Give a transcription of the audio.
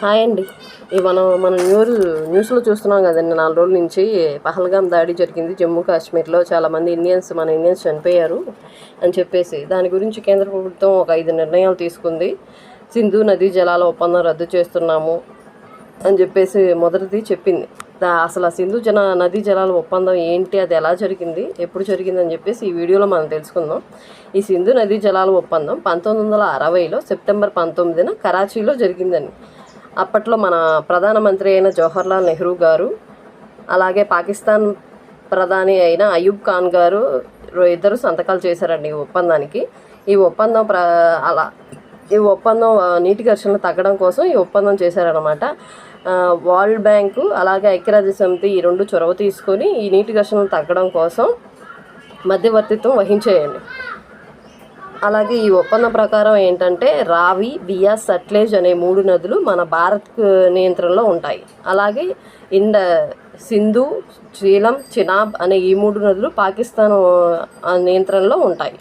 Hi అండి. మనం మనం మన న్యూస్ న్యూస్లో చూస్తున్నాం కదండి నాలుగు రోజుల నుంచి పహల్గాం దాడి జరిగింది. జమ్మూ కాశ్మీర్లో చాలామంది ఇండియన్స్ మన ఇండియన్స్ చనిపోయారు అని చెప్పేసి. దాని గురించి కేంద్ర ప్రభుత్వం ఒక ఐదు నిర్ణయాలు తీసుకుంది. సింధు నదీ జలాల ఒప్పందం రద్దు చేస్తున్నాము అని చెప్పేసి మొదటిది చెప్పింది. అసలు ఆ సింధు జన నదీ జలాల ఒప్పందం ఏంటి అది ఎలా జరిగింది ఎప్పుడు జరిగింది అని చెప్పేసి ఈ వీడియోలో మనం తెలుసుకుందాం. ఈ సింధు నదీ జలాల ఒప్పందం పంతొమ్మిది వందల అరవైలో సెప్టెంబర్ పంతొమ్మిదిన కరాచీలో జరిగిందని. అప్పట్లో మన ప్రధానమంత్రి అయిన జవహర్లాల్ నెహ్రూ గారు అలాగే పాకిస్తాన్ ప్రధాని అయిన అయూబ్ ఖాన్ గారు ఇద్దరు సంతకాలు చేశారండి ఈ ఒప్పందానికి. ఈ ఒప్పందం ప్ర అలా ఈ ఒప్పందం నీటి ఘర్షణలు తగ్గడం కోసం ఈ ఒప్పందం చేశారనమాట వరల్డ్ బ్యాంకు అలాగే ఐక్యరాజ్య సమితి ఈ రెండు చొరవ తీసుకొని ఈ నీటి ఘర్షణలు తగ్గడం కోసం మధ్యవర్తిత్వం వహించేయండి. అలాగే ఈ ఒప్పందం ప్రకారం ఏంటంటే రావి బియాస్ సట్లేజ్ అనే మూడు నదులు మన భారత్ నియంత్రణలో ఉంటాయి. అలాగే ఇండ సింధు చీలం చినాబ్ అనే ఈ మూడు నదులు పాకిస్తాన్ నియంత్రణలో ఉంటాయి.